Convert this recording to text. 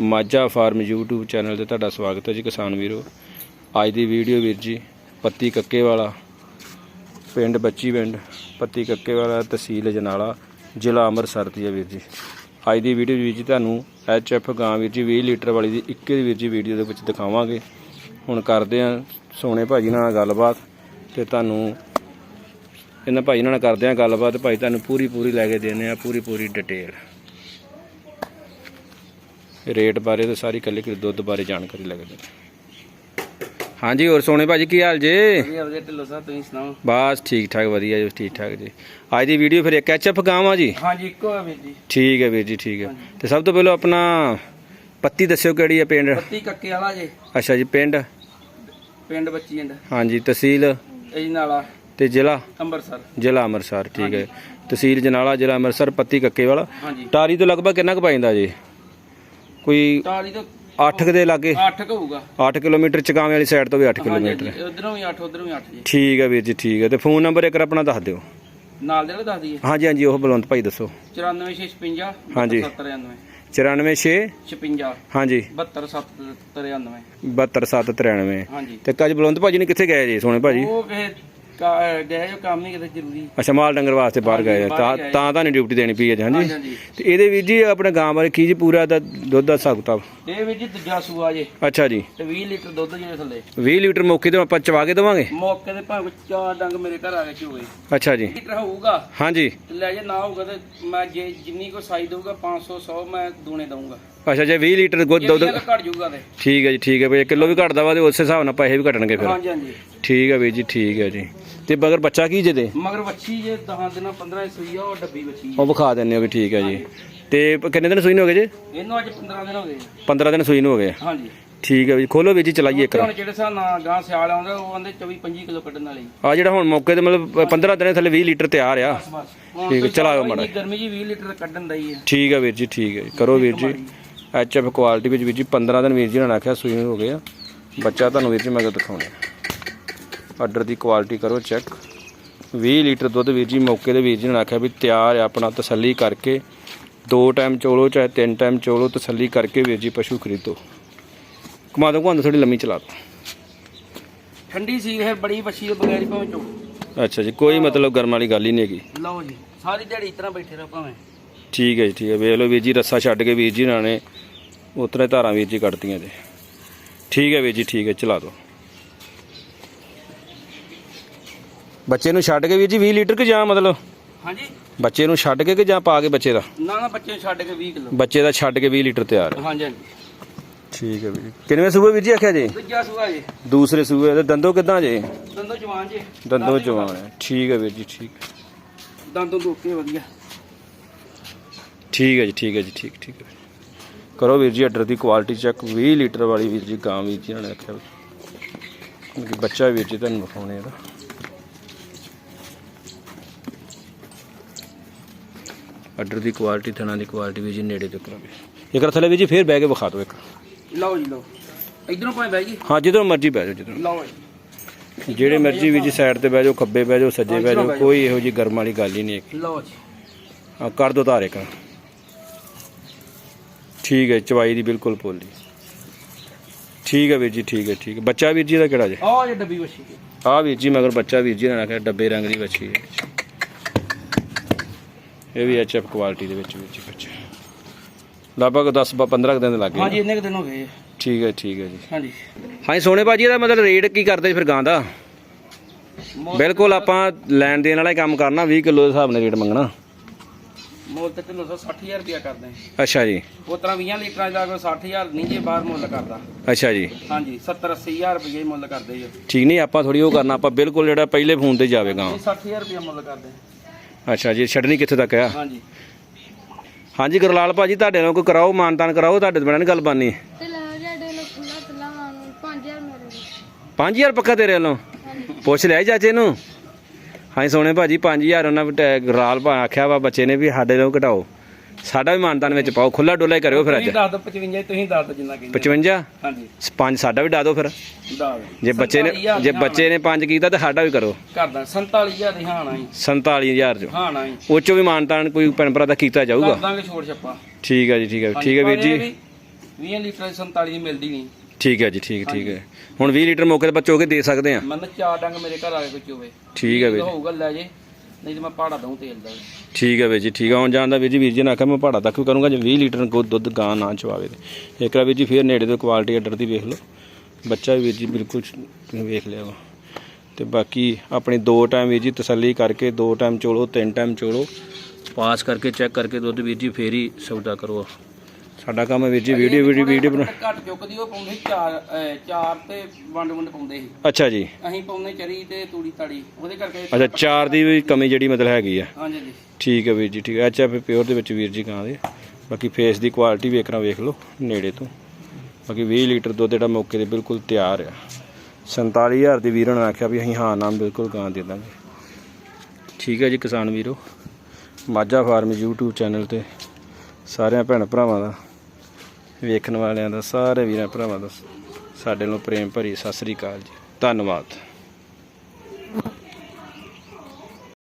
Majha farm YouTube channel ਤੇ ਤੁਹਾਡਾ ਸਵਾਗਤ ਹੈ ਜੀ ਕਿਸਾਨ ਵੀਰੋ। ਅੱਜ ਦੀ ਵੀਡੀਓ ਵੀਰ ਜੀ, ਪੱਤੀ ਕੱਕੇ ਵਾਲਾ, ਪਿੰਡ ਬੱਚੀ ਪਿੰਡ, ਪੱਤੀ ਕੱਕੇ ਵਾਲਾ ਤਹਿਸੀਲ ਜਨਾਲਾ, ਜ਼ਿਲ੍ਹਾ ਅੰਮ੍ਰਿਤਸਰ ਦੀ ਹੈ ਵੀਰ ਜੀ। ਅੱਜ ਦੀ ਵੀਡੀਓ ਵੀਰ ਜੀ ਤੁਹਾਨੂੰ ਐਫ ਗਾਂ ਵੀਰ ਜੀ 20 ਲੀਟਰ ਵਾਲੀ ਦੀ ਇੱਕੇ ਵੀਰ ਜੀ ਵੀਡੀਓ ਦੇ ਵਿੱਚ ਦਿਖਾਵਾਂਗੇ। ਹੁਣ ਕਰਦੇ ਆ ਸੋਨੇ ਭਾਜੀ ਨਾਲ ਗੱਲਬਾਤ ਤੇ ਤੁਹਾਨੂੰ ਇਹਨਾਂ ਭਾਈ ਨਾਲ ਕਰਦੇ ਆ ਗੱਲਬਾਤ ਭਾਈ ਤੁਹਾਨੂੰ ਪੂਰੀ ਪੂਰੀ ਲੈ ਕੇ ਦੇਣੇ ਆ ਪੂਰੀ ਪੂਰੀ ਡਿਟੇਲ ਰੇਟ ਬਾਰੇ ਤੇ ਸਾਰੀ ਕੱਲੇ ਕਿ ਦੁੱਧ ਬਾਰੇ ਜਾਣਕਾਰੀ ਲੈ ਕੇ ਦੇਣੇ ਹਾਂਜੀ ਹੋਰ ਸੋਨੇ ਭਾਜੀ ਕੀ ਹਾਲ ਜੇ? ਵਧੀਆ ਵਧੀਆ ਢਿੱਲੋਂ ਸਾਹਿਬ ਤੁਸੀਂ ਸੁਣਾਓ? ਬਸ ਠੀਕ ਠਾਕ ਵਧੀਆ ਜੀ ਠੀਕ ਠਾਕ ਜੀ। ਅੱਜ ਦੀ ਵੀਡੀਓ ਫਿਰ ਇੱਕ ਐਚਐਫ ਗਾਵਾਂ ਜੀ? ਹਾਂਜੀ ਇੱਕੋ ਹੈ ਵੀਰ ਜੀ। ਠੀਕ ਹੈ ਵੀਰ ਜੀ ਠੀਕ ਹੈ। ਤੇ ਸਭ ਤੋਂ ਪਹਿਲਾਂ ਆਪਣਾ ਪੱਤੀ ਦੱਸਿਓ ਕਿਹੜੀ ਹੈ ਪਿੰਡ? ਪੱਤੀ ਕੱਕੇ ਵਾਲਾ ਜੇ। ਅੱਛਾ ਜੀ ਪਿੰਡ? ਪਿੰਡ ਬੱਚੀ ਜੰਡ ਹਾਂਜੀ ਤਹਿਸੀਲ? ਇਹ ਨਾਲਾ। ਤੇ ਜ਼ਿਲ੍ਹਾ? ਅੰਮ੍ਰਿਤਸਰ। ਜ਼ਿਲ੍ਹਾ ਅੰਮ੍ਰਿਤਸਰ ਠੀਕ ਹੈ। ਤਹਿਸੀਲ ਜਨਾਲਾ ਜ਼ਿਲ੍ਹਾ ਅੰਮ੍ਰਿਤਸਰ ਪੱਤੀ ਕੱਕੇ ਵਾਲਾ। ਟਾਰੀ ਤੋਂ ਲਗਭਗ ਕਿੰਨਾ ਕੁ ਪੈ ਜਾਂਦਾ ਜੀ? ਕੋਈ ਟਾਲੀ ਤੋਂ 8 ਦੇ ਲਾਗੇ? 8 ਹੋਊਗਾ। 8 ਕਿਲੋਮੀਟਰ ਚਗਾਵੇਂ ਵਾਲੀ ਸਾਈਡ ਤੋਂ ਵੀ 8 ਕਿਲੋਮੀਟਰ ਹੈ। ਉਧਰੋਂ ਵੀ 8 ਉਧਰੋਂ ਵੀ 8 ਜੀ। ਠੀਕ ਹੈ ਵੀਰ ਜੀ ਠੀਕ ਹੈ। ਤੇ ਫੋਨ ਨੰਬਰ ਇੱਕ ਆਪਣਾ ਦੱਸ ਦਿਓ। ਨਾਲ ਦੇ ਵਾਲੇ ਦੱਸ ਦਈਏ? ਹਾਂਜੀ ਹਾਂਜੀ ਉਹ ਬਲਵੰਤ ਭਾਈ ਦੱਸੋ। 94656 ਹਾਂਜੀ। 793 946 56 ਹਾਂਜੀ। 72793 72793 ਹਾਂਜੀ। ਤੇ ਕੱਜ ਬਲਵੰਤ ਭਾਜੀ ਨੇ ਕਿੱਥੇ ਗਏ ਜੀ? ਸੋਹਣੇ ਭਾਜੀ। ਉਹ ਕਿਸੇ ਕਾ- ਗਏ ਜੋ ਕੰਮ ਹੀ ਕਿਤੇ ਜ਼ਰੂਰੀ। ਅੱਛਾ ਮਾਲ ਡੰਗਰ ਵਾਸਤੇ ਬਾਹਰ ਗਏ ਆ। ਤਾਂ। ਤਾਂ ਤੁਹਾਨੂੰ ਡਿਊਟੀ ਦੇਣੀ ਪਈ ਹੈ ਜੀ, ਹਾਂਜੀ? ਹਾਂਜੀ ਹਾਂਜੀ। ਤੇ ਇਹਦੇ ਵੀਰ ਜੀ ਆਪਣੇ ਗਾਂ ਬਾਰੇ ਕੀ ਜੀ ਪੂਰਾ ਦਾ ਦੁੱਧ ਦਾ ਹਿਸਾਬ ਕਿਤਾਬ? ਇਹ ਵੀ ਜੀ ਦੂਜਾ ਸੂਆ ਜੇ। ਅੱਛਾ ਜੀ। ਤੇ 20 ਲੀਟਰ ਦੁੱਧ ਜਿਹੜੇ ਥੱਲੇ। 20 ਲੀਟਰ ਮੌਕੇ ਤੇ ਆਪਾਂ ਚਵਾ ਕੇ ਦੇਵਾਂਗੇ? ਮੌਕੇ ਤੇ ਭਾਵੇਂ ਚਾਰ ਡੰਗ ਮੇਰੇ ਘਰ ਆ ਕੇ ਚੋਏ ਅੱਛਾ ਜੀ। ਲੀਟਰ ਹੋਊਗਾ। ਹਾਂਜੀ। ਤੇ ਲੈ ਜੇ ਨਾ ਹੋਊਗਾ ਤੇ ਮੈਂ ਜੇ ਜਿੰਨੀ ਕੋ ਸਾਈ ਦਊਗਾ 500 100 ਮੈਂ ਦੂਣੇ ਦਊਂਗਾ। ਅੱਛਾ ਜੇ 20 ਲੀਟਰ ਗੁ- ਦੁੱਧ ਘਟ ਜਾਊਗਾ ਤੇ। ਠੀਕ ਹੈ ਜੀ ਠੀਕ ਹੈ ਵੀ ਕਿਲੋ ਵੀ ਘਟਦਾ ਵਾ ਤੇ ਉਸ ਹਿਸਾਬ ਨਾਲ ਪੈਸੇ ਵੀ ਘਟਣਗੇ ਫਿਰ। ਹਾਂਜੀ ਹਾਂਜੀ। ਠੀਕ ਹੈ ਵੀਰ ਜੀ ਠੀਕ ਹੈ ਜੀ। ਤੇ ਬਗਰ ਬੱਚਾ ਕੀ ਜੇ ਦੇ ਮਗਰ ਵੱਛੀ ਜੇ 10 ਦਿਨਾਂ 15 ਸੂਈ ਆ ਉਹ ਡੱਬੀ ਵੱਛੀ ਆ। ਉਹ ਵਿਖਾ ਦਿੰਦੇ ਹੋ ਵੀ ਠੀਕ ਹੈ ਜੀ। ਤੇ ਪ- ਕਿੰਨੇ ਦਿਨ ਸੂਈ ਨੂੰ ਹੋ ਗਏ ਜੀ? ਇਹਨੂੰ ਅੱਜ 15 ਦਿਨ ਹੋ ਗਏ। 15 ਦਿਨ ਸੂਈ ਨੂੰ ਹੋ ਗਏ। ਹਾਂਜੀ। ਠੀਕ ਹੈ ਵੀ ਖੋਲੋ ਵੀਰ ਜੀ ਚਲਾਈਏ ਇੱਕ ਹੁਣ ਜਿਹੜੇ ਹਿਸਾਬ ਨਾਲ ਗਾਂ ਸਿਆਲ ਆਉਂਦਾ ਉਹ ਆਂਦੇ 24 25 ਕਿਲੋ ਕੱਢਣ ਵਾਲੀ ਆ ਜਿਹੜਾ ਹੁਣ ਮੌਕੇ ਤੇ ਮਤਲਬ 15 ਦਿਨ ਥੱਲੇ 20 ਲੀਟਰ ਤਿਆਰ ਆ। ਬਸ ਹੁਣ ਠੀਕ ਹੈ, ਚਲਾਓ ਇੰਨੀ ਮਾੜਾ। ਗਰਮੀ ਜੀ 20 ਲੀਟਰ ਕੱਢਣ ਦਾ ਹੀ ਹੈ ਠੀਕ ਹੈ ਵੀਰ ਜੀ ਠੀਕ ਹੈ। ਕਰੋ ਵੀਰ ਜੀ। ਐਚ ਐਫ ਕੁਆਲਿਟੀ ਵਿੱਚ ਵੀਰ ਜੀ 15 ਦਿਨ ਵੀਰ ਜੀ ਨੇ ਆਖਿਆ ਸੂਈ ਨੂੰ ਹੋ ਗਏ ਆ। ਬੱਚਾ ਤੁਹਾਨੂੰ ਵੀਰ ਜੀ ਮੈਂ ਦਿਖਾਉਣਾ ਆਰਡਰ ਦੀ ਕੁਆਲਿਟੀ ਕਰੋ ਚੈੱਕ 20 ਲੀਟਰ ਦੁੱਧ ਵੀਰ ਜੀ ਮੌਕੇ ਦੇ ਵੀਰ ਜੀ ਨੇ ਆਖਿਆ ਵੀ ਤਿਆਰ ਆ ਆਪਣਾ ਤਸੱਲੀ ਕਰਕੇ। ਦੋ ਟਾਈਮ ਚੋਲੋ ਚਾਹੇ ਤਿੰਨ ਟਾਈਮ ਚੋਲੋ ਤਸੱਲੀ ਕਰਕੇ ਵੀਰ ਜੀ ਪਸ਼ੂ ਖਰੀਦੋ। ਕਮਾ ਦੋ ਘੁੰਦ ਥੋੜੀ ਲੰਮੀ ਚਲਾ ਦੋ ਠੰਡੀ ਸੀ ਇਹ ਬੜੀ ਦੇ ਬਗੈਰ ਭਾਵੇਂ ਚੋ। ਅੱਛਾ ਜੀ ਕੋਈ ਮਤਲਬ ਗਰਮ ਵਾਲੀ ਗੱਲ ਹੀ ਨਹੀਂ ਹੈਗੀ। ਲਓ ਜੀ ਸਾਰੀ ਦਿਹਾੜੀ ਇਸ ਤਰ੍ਹਾਂ ਬੈਠੇ ਰਹੋ ਭਾਵੇਂ। ਠੀਕ ਹੈ ਜੀ ਠੀਕ ਹੈ। ਵੇਖ ਲਓ ਵੀਰ ਜੀ ਰੱਸਾ ਛੱਡ ਕੇ ਵੀਰ ਜੀ ਨਾਲ ਨੇ ਉਤਰੇ ਧਾਰਾਂ ਵੀਰ ਜੀ ਕੱਢਤੀਆਂ ਜੇ। ਠੀਕ ਹੈ ਵੀਰ ਜੀ ਠੀਕ ਹੈ ਚਲਾ ਦਿਓ। ਬੱਚੇ ਨੂੰ ਛੱਡ ਕੇ ਵੀਰ ਜੀ 20 ਲੀਟਰ ਕਿ ਜਾਂ ਮਤਲਬ? ਹਾਂਜੀ। ਬੱਚੇ ਨੂੰ ਛੱਡ ਕੇ ਕਿ ਜਾਂ ਪਾ ਕੇ ਬੱਚੇ ਦਾ? ਨਾ ਨਾ ਬੱਚੇ ਨੂੰ ਛੱਡ ਕੇ 20 ਕਿਲੋ। ਬੱਚੇ ਦਾ ਛੱਡ ਕੇ 20 ਲੀਟਰ ਤਿਆਰ ਹੈ। ਹਾਂਜੀ ਹਾਂਜੀ। ਠੀਕ ਹੈ ਵੀਰ ਜੀ। ਕਿੰਨਵੇਂ ਸੂਬੇ ਵੀਰ ਜੀ ਆਖਿਆ ਜੀ? ਦੂਜਾ ਸੂਆ ਜੀ। ਦੂਸਰੇ ਸੂਬੇ ਦੇ ਦੰਦੋ ਕਿੱਦਾਂ ਜੇ? ਦੰਦੋ ਜਵਾਨ ਜੀ। ਦੰਦੋ ਜਵਾਨ ਹੈ। ਠੀਕ ਹੈ ਵੀਰ ਜੀ ਠੀਕ। ਦੰਦੋਂ ਦੋਕੇ ਵਧੀਆ। ਠੀਕ ਹੈ ਜੀ ਠੀਕ ਹੈ ਜੀ ਠੀਕ ਠੀਕ ਹੈ। ਕਰੋ ਵੀਰ ਜੀ ਆਰਡਰ ਦੀ ਕੁਆਲਿਟੀ ਚੈੱਕ 20 ਲੀਟਰ ਵਾਲੀ ਵੀਰ ਜੀ ਗਾਂ ਵੀਰ ਜੀ ਨੇ ਆਖਿਆ ਕਿ ਬੱਚਾ ਵੀਰ ਜੀ ਤੁਹਾਨੂੰ ਵਿਖਾਉਣੇ ਇਹਦਾ। ਆਰਡਰ ਦੀ ਕੁਆਲਿਟੀ ਥਣਾ ਦੀ ਕੁਆਲਿਟੀ ਵੀਰ ਜੀ ਨੇੜੇ ਤੋਂ ਕਰਾਂਗੇ ਇੱਕ ਥੱਲੇ ਵੀਰ ਜੀ ਫੇਰ ਬਹਿ ਕੇ ਵਿਖਾ ਦਿਓ ਇੱਕ। ਲਓ ਜੀ ਲਓ। ਇਧਰੋਂ ਭਾਵੇਂ ਬਹਿ ਜੀ ਹਾਂ ਜਦੋਂ ਮਰਜ਼ੀ ਬਹਿ ਜਾਓ ਜਦੋਂ ਲਓ ਜੀ। ਜਿਹੜੇ ਮਰਜ਼ੀ ਵੀਰ ਜੀ ਸਾਈਡ ਤੇ ਬਹਿ ਜਾਓ ਖੱਬੇ ਬਹਿ ਜਾਓ ਸੱਜੇ ਬਹਿ ਜਾਓ ਕੋਈ ਇਹੋ ਜੀ ਗਰਮ ਵਾਲੀ ਗੱਲ ਹੀ ਨਹੀਂ ਹੈਗੀ। ਲਓ ਜੀ। ਆ ਕਰ ਦੋ ਧਾਰੇ ਕਰ। ਠੀਕ ਹੈ ਚਵਾਈ ਦੀ ਬਿਲਕੁਲ ਪੋਲੀ ਠੀਕ ਹੈ ਵੀਰ ਜੀ ਠੀਕ ਹੈ ਠੀਕ ਹੈ। ਬੱਚਾ ਵੀਰ ਜੀ ਦਾ ਕਿਹੜਾ ਜੇ? ਆਹ ਜੇ ਡੱਬੀ ਵੱਛੀ ਜੀ। ਆ ਵੀਰ ਜੀ ਮਗਰ ਬੱਚਾ ਵੀਰ ਜੀ ਨੇ ਆਖਿਆ ਡੱਬੇ ਰੰਗ ਦੀ ਬੱਚੀ ਹੈ। ਇਹ ਵੀ ਐਚਐਫ ਕੁਆਲਿਟੀ ਦੇ ਵਿੱਚ ਜੀ ਬੱਚਾ। ਲਗਭਗ 10 15 ਦਿਨ ਦੇ ਲੱਗੇ ਹਾਂਜੀ ਇੰਨੇ ਕੁ ਦਿਨ ਹੋ ਗਏ ਠੀਕ ਹੈ ਠੀਕ ਹੈ ਜੀ। ਹਾਂਜੀ। ਹਾਂਜੀ ਸੋਨੇ ਭਾਜੀ ਇਹਦਾ ਮਤਲਬ ਰੇਟ ਕੀ ਕਰਦੇ ਫਿਰ ਗਾਂ ਦਾ? ਬਿਲਕੁਲ ਆਪਾਂ ਲੈਣ ਦੇਣ ਵਾਲਾ ਹੀ ਕੰਮ ਕਰਨਾ 20 ਕਿਲੋ ਦੇ ਹਿਸਾਬ ਨਾਲ ਰੇਟ ਮੰਗਣਾ। ਮੁੱਲ ਤੇ ਢਿੱਲੋਂ ਸਾਹਿਬ 60000 ਰੁਪਇਆ ਕਰਦੇ ਅੱਛਾ ਜੀ। ਉਹ ਤਰ੍ਹਾਂ 20 ਲੀਟਰਾਂ ਦਾ ਕੋਈ 60000 ਨਹੀਂ ਜੇ ਬਾਹਰ ਮੁੱਲ ਕਰਦਾ। ਅੱਛਾ ਜੀ। ਹਾਂਜੀ 70 80000 ਰੁਪਏ ਹੀ ਮੁੱਲ ਕਰਦੇ ਜੀ। ਠੀਕ ਨਹੀਂ ਆਪਾਂ ਥੋੜੀ ਉਹ ਕਰਨਾ ਆਪਾਂ ਬਿਲਕੁਲ ਜਿਹੜਾ ਪਹਿਲੇ ਫੋਨ ਤੇ ਜਾਵੇ ਗਾਂ ਇਹ 60000 ਰੁਪਏ ਮੁੱਲ ਕਰਦੇ। ਅੱਛਾ ਜੀ ਛੱਡਣੀ ਕਿੱਥੇ ਤੱਕ ਆ? ਹਾਂਜੀ। ਹਾਂਜੀ ਗੁਰਲਾਲ ਭਾਜੀ ਤੁਹਾਡੇ ਨਾਲ ਕੋਈ ਕਰਾਓ ਮਾਨਤਾਨ ਕਰਾਓ ਤੁਹਾਡੇ ਤੋਂ ਬਿਨਾਂ ਨੀ ਗੱਲ ਬਾਨੀ। ਤੇ ਲੈ ਜਿਹੜੇ ਨੂੰ ਖੁੱਲਾ ਤਲਾ ਮਾਨੂੰ 5000 ਮੇਰੇ ਕੋਲ 5000 ਪੱਕਾ ਤੇਰੇ ਵੱਲੋਂ? ਪੁੱਛ ਲਿਆ ਸੀ ਚਾਚੇ ਨੂੰ। ਹਾਂਜੀ ਸੋਨੇ ਭਾਜੀ 5000 ਉਹਨਾਂ ਗੁਰਲਾਲ ਭਾ ਆਖਿਆ ਵਾ ਬੱਚੇ ਨੇ ਵੀ ਸਾਡੇ ਨੂੰ ਘਟਾਓ। ਸਾਡਾ ਵੀ ਮਾਨਤਾਨ ਵਿੱਚ ਪਾਓ ਖੁੱਲਾ ਡੋਲਾ ਹੀ ਕਰਿਓ ਫਿਰ ਅੱਜ। ਤੁਸੀਂ ਦੱਸ ਦਿਓ 55 ਤੁਸੀਂ ਦੱਸ ਦਿਓ ਜਿੰਨਾ ਕਹਿੰਦੇ 55 ਹਾਂਜੀ। ਪੰਜ ਸਾਡਾ ਵੀ ਡਾ ਦਿਓ ਫਿਰ। ਦੱਸ ਦਿਓ। ਜੇ ਬੱਚੇ ਨੇ 47,000 ਜੇ ਬੱਚੇ ਨੇ ਪੰਜ ਕੀਤਾ ਤਾਂ ਸਾਡਾ ਵੀ ਕਰੋ। ਕਰਦਾ 47000 ਦੀ ਹਾਣਾ ਹੀ 47000 ਚ। ਹਾਣਾ ਹੀ ਉਹ ਚੋਂ ਵੀ ਮਾਨਤਾਨ ਕੋਈ ਭੈਣ ਭਰਾ ਦਾ ਕੀਤਾ ਜਾਊਗਾ। ਦਾਂਗੇ ਛੋੜ ਛੱਪਾ। ਠੀਕ ਹੈ ਜੀ ਠੀਕ ਹੈ ਠੀਕ ਹੈ ਵੀਰ ਜੀ। 20 ਲੀਟਰ ਦੀ 47 ਦੀ ਮਿਲਦੀ ਨਹੀਂ। ਠੀਕ ਹੈ ਜੀ ਠੀਕ ਠੀਕ ਹੈ। ਹੁਣ 20 ਲੀਟਰ ਮੌਕੇ ਤੇ ਬੱਚੋ ਕੇ ਦੇ ਸਕਦੇ ਆ? ਮੈਨੂੰ ਚਾਰ ਡੰਗ ਮੇਰੇ ਘਰ ਆ ਕੇ ਕੋਈ ਚੋਵੇ ਠੀਕ ਹੈ ਵੀਰ ਜੀ। ਹੋਊਗਾ ਲੈ ਜੇ। ਨਹੀਂ ਤੇ ਮੈਂ ਪਹਾੜਾ ਦਊਂ ਤੇਲ ਦਾ ਠੀਕ ਹੈ ਵੀਰ ਜੀ ਠੀਕ ਆ। ਹੁਣ ਜਾਂਦਾ ਵੀਰ ਜੀ ਵੀਰ ਜੀ ਨੇ ਆਖਿਆ ਮੈਂ ਪਹਾੜਾ ਤੱਕ ਵੀ ਕਰੂੰਗਾ ਜੇ 20 ਲੀਟਰ ਕੋ ਦੁੱਧ ਗਾਂ ਨਾ ਚਵਾਵੇ ਤੇ। ਇੱਕ ਵਾਰ ਵੀਰ ਜੀ ਫੇਰ ਨੇੜੇ ਤੋਂ ਕੁਆਲਿਟੀ ਆਰਡਰ ਦੀ ਵੇਖ ਲਓ। ਬੱਚਾ ਵੀਰ ਜੀ ਬਿਲਕੁਲ ਤੁਸੀਂ ਵੇਖ ਲਿਆ ਵਾ। ਤੇ ਬਾਕੀ ਆਪਣੀ ਦੋ ਟਾਈਮ ਵੀਰ ਜੀ ਤਸੱਲੀ ਕਰਕੇ ਦੋ ਟਾਈਮ ਚੋਲੋ ਤਿੰਨ ਟਾਈਮ ਚੋਲੋ। ਪਾਸ ਕਰਕੇ ਚੈੱਕ ਕਰਕੇ ਦੁੱਧ ਵੀਰ ਜੀ ਫੇਰ ਹੀ ਸੌਦਾ ਕਰੋ। ਸਾਡਾ ਕੰਮ ਵੀਰ ਜੀ ਵੀਡੀਓ ਵੀਡੀਓ ਵੀਡੀਓ ਬਣਾ ਘੱਟ ਚੁੱਕਦੀ ਉਹ ਪਾਉਂਦੇ ਚਾਰ ਅਹ, ਚਾਰ ਤੇ ਵੰਡ ਵੰਡ ਪਾਉਂਦੇ ਸੀ। ਅੱਛਾ ਜੀ। ਅਸੀਂ ਪਾਉਂਦੇ ਚਰੀ ਤੇ ਤੂੜੀ ਤਾੜੀ ਉਹਦੇ ਕਰਕੇ ਅੱਛਾ ਚਾਰ ਦੀ ਵੀ ਕਮੀ ਜਿਹੜੀ ਮਤਲਬ ਹੈਗੀ ਆ। ਹਾਂਜੀ ਜੀ ਠੀਕ ਹੈ ਵੀਰ ਜੀ ਠੀਕ ਹੈ। ਅੱਛਾ ਫਿਰ ਪਿਓਰ ਦੇ ਵਿੱਚ ਵੀਰ ਜੀ ਗਾਂ ਦੇ। ਬਾਕੀ ਫੇਸ ਦੀ ਕੁਆਲਿਟੀ ਵੇਖਣਾ ਵੇਖ ਲਓ ਨੇੜੇ ਤੋਂ। ਬਾਕੀ 20 ਲੀਟਰ ਦੁੱਧ ਜਿਹੜਾ ਮੌਕੇ ਤੇ ਬਿਲਕੁਲ ਤਿਆਰ ਆ। 47000 ਦੀ ਵੀਰਾਂ ਨੇ ਆਖਿਆ ਵੀ ਅਸੀਂ ਹਾਂ ਨਾਮ ਬਿਲਕੁਲ ਗਾਂ ਦੇ ਦਾਂਗੇ। ਠੀਕ ਹੈ ਜੀ ਕਿਸਾਨ ਵੀਰੋ ਮਾਝਾ ਫਾਰਮ YouTube ਚੈਨਲ ਤੇ ਸਾਰਿਆਂ ਭੈਣ ਭਰਾਵਾਂ ਦਾ, ਵੇਖਣ ਵਾਲਿਆਂ ਦਾ, ਸਾਰੇ ਵੀਰਾਂ ਭਰਾਵਾਂ ਦਾ, ਸਾਡੇ ਨੂੰ ਪ੍ਰੇਮ ਭਰੀ ਸਤਿ ਸ੍ਰੀ ਅਕਾਲ ਜੀ। ਧੰਨਵਾਦ।